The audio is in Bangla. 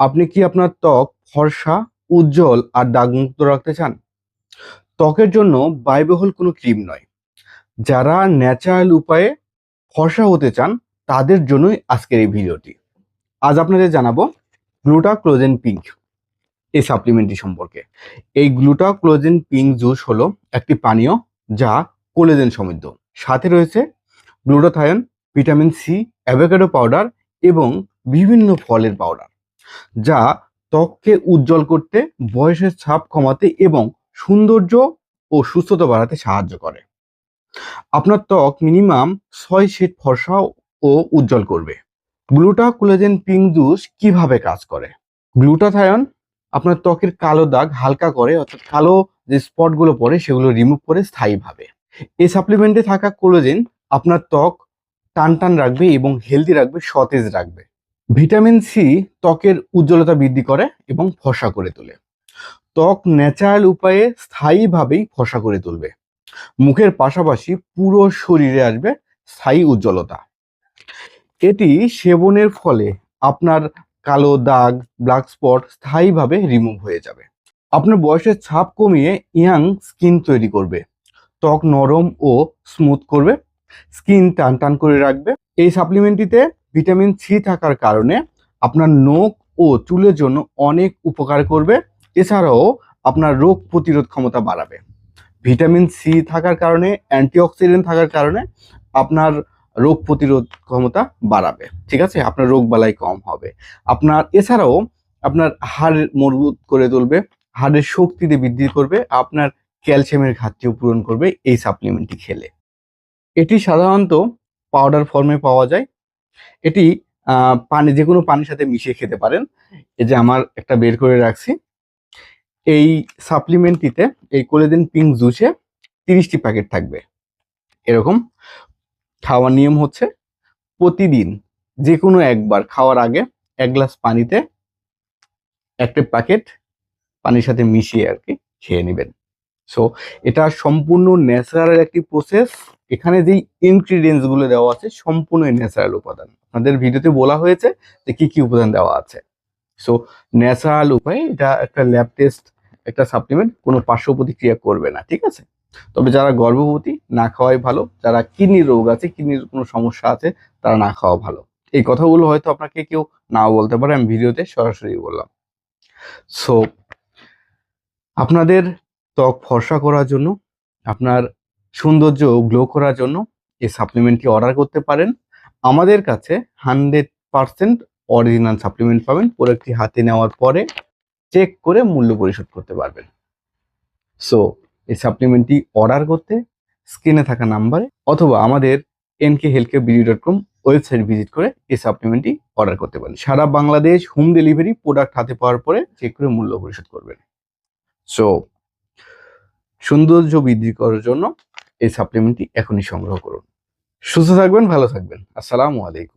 আপনি কি আপনার ত্বক ফর্সা, উজ্জ্বল আর দাগমুক্ত রাখতে চান? ত্বকের জন্য ব্যয়বহুল কোনো ক্রিম নয়। যারা ন্যাচারাল উপায়ে ফর্সা হতে চান, তাদের জন্যই আজকের এই ভিডিওটি। আজ আপনাদের জানাব গ্লুটা ক্লোজেন পিঙ্ক এই সাপ্লিমেন্টটি সম্পর্কে। এই গ্লুটা ক্লোজেন পিঙ্ক জুস হলো একটি পানীয় যা কোলেজেন সমৃদ্ধ। সাথে রয়েছে glutathione, vitamin C, avocado powder এবং বিভিন্ন ফলের পাউডার। যা ত্বককে উজ্জ্বল করতে, বয়সের ছাপ কমাতে এবং সৌন্দর্য ও সুস্থতা বাড়াতে সাহায্য করে। আপনার ত্বক মিনিমাম ছয় শেড ফর্সা ও উজ্জ্বল করবে। গ্লুটা কোলাজেন পিঙ্ক জুস কীভাবে কাজ করে? গ্লুটাথায়ন আপনার ত্বকের কালো দাগ হালকা করে, অর্থাৎ কালো যে স্পটগুলো পড়ে সেগুলো রিমুভ করে স্থায়ীভাবে। এই সাপ্লিমেন্টে থাকা কোলাজেন আপনার ত্বক টান টান রাখবে এবং হেলদি রাখবে, সতেজ রাখবে। ভিটামিন সি ত্বকের উজ্জ্বলতা বৃদ্ধি করে এবং ফসা করে তোলে। ত্বক ন্যাচারাল উপায়ে স্থায়ীভাবেই ফসা করে তুলবে। মুখের পাশাপাশি পুরো শরীরে আসবে স্থায়ী উজ্জ্বলতা। এটি সেবনের ফলে আপনার কালো দাগ ব্ল্যাক স্পট স্থায়ীভাবে রিমুভ হয়ে যাবে। আপনার বয়সের ছাপ কমিয়ে ইয়াং স্কিন তৈরি করবে। ত্বক নরম ও স্মুথ করবে। স্কিন টান টান করে রাখবে। এই সাপ্লিমেন্টটিতে ভিটামিন সি থাকার কারণে আপনার নখ ও চুলের জন্য অনেক উপকার করবে। এছাড়াও আপনার রোগ প্রতিরোধ ক্ষমতা বাড়াবে। ভিটামিন সি থাকার কারণে, অ্যান্টিঅক্সিডেন্ট থাকার কারণে আপনার রোগ প্রতিরোধ ক্ষমতা বাড়াবে। ঠিক আছে? আপনার রোগ বালাই কম হবে। আপনার, এছাড়াও আপনার হাড় মজবুত করে তুলবে, হাড়ের শক্তিতে বৃদ্ধি করবে, আপনার ক্যালসিয়ামের ঘাটতিও পূরণ করবে এই সাপ্লিমেন্টটি খেলে। এটি সাধারণত পাউডার ফর্মে পাওয়া যায়। এটি পানি যে কোনো পানির সাথে মিশিয়ে খেতে পারেন। এই যে আমার একটা বের করে রাখছি। এই সাপ্লিমেন্টটিতে এই কোলেদিন পিঙ্ক জুসে তিরিশটি প্যাকেট থাকবে। এরকম। খাওয়ার নিয়ম হচ্ছে প্রতিদিন যে কোনো একবার খাওয়ার আগে এক গ্লাস পানিতে একটা প্যাকেট পানির সাথে মিশিয়ে আর কি খেয়ে নেবেন। সো এটা সম্পূর্ণ ন্যাচারাল একটি প্রসেস এখানে যেই ইনগ্রিডিয়েন্টসগুলো দেওয়া আছে, সম্পূর্ণ ন্যাচারাল উপাদান। আমাদের ভিডিওতে বলা হয়েছে যে কি কি উপাদান দেওয়া আছে। সো ন্যাচারাল উপায়ে এটা একটা ল্যাব টেস্ট একটা সাপ্লিমেন্ট কোনো পার্শ্ব প্রতিক্রিয়া করবে না, ঠিক আছে? তবে যারা গর্ভবতী, না খাওয়াই ভালো। যারা কিডনি রোগ আছে কিডনির কোনো সমস্যা আছে, তারা না খাওয়া ভালো। এই কথাগুলো হয়তো আপনাকে কেউ নাও বলতে পারে, আমি ভিডিওতে সরাসরি বললাম। সো আপনাদের ত্বক ফর্সা করার জন্য আপনার সৌন্দর্য গ্লো করার জন্য এই সাপ্লিমেন্টটি অর্ডার করতে পারেন। আমাদের কাছে হান্ড্রেড পার্সেন্ট অরিজিনাল সাপ্লিমেন্ট পাবেন। প্রোডাক্টটি হাতে নেওয়ার পরে চেক করে মূল্য পরিশোধ করতে পারবেন। সো এই সাপ্লিমেন্টটি অর্ডার করতে স্ক্রিনে থাকা নাম্বারে অথবা আমাদের NK health BD dot com website visit করে এই সাপ্লিমেন্টটি অর্ডার করতে পারেন। সারা বাংলাদেশ হোম ডেলিভারি প্রোডাক্ট হাতে পাওয়ার পরে চেক করে মূল্য পরিশোধ করবেন। সো সৌন্দর্য বৃদ্ধি করার জন্য এই সাপ্লিমেন্টটি এখনই সংগ্রহ করুন। সুস্থ থাকবেন ভালো থাকবেন। আসসালামু আলাইকুম।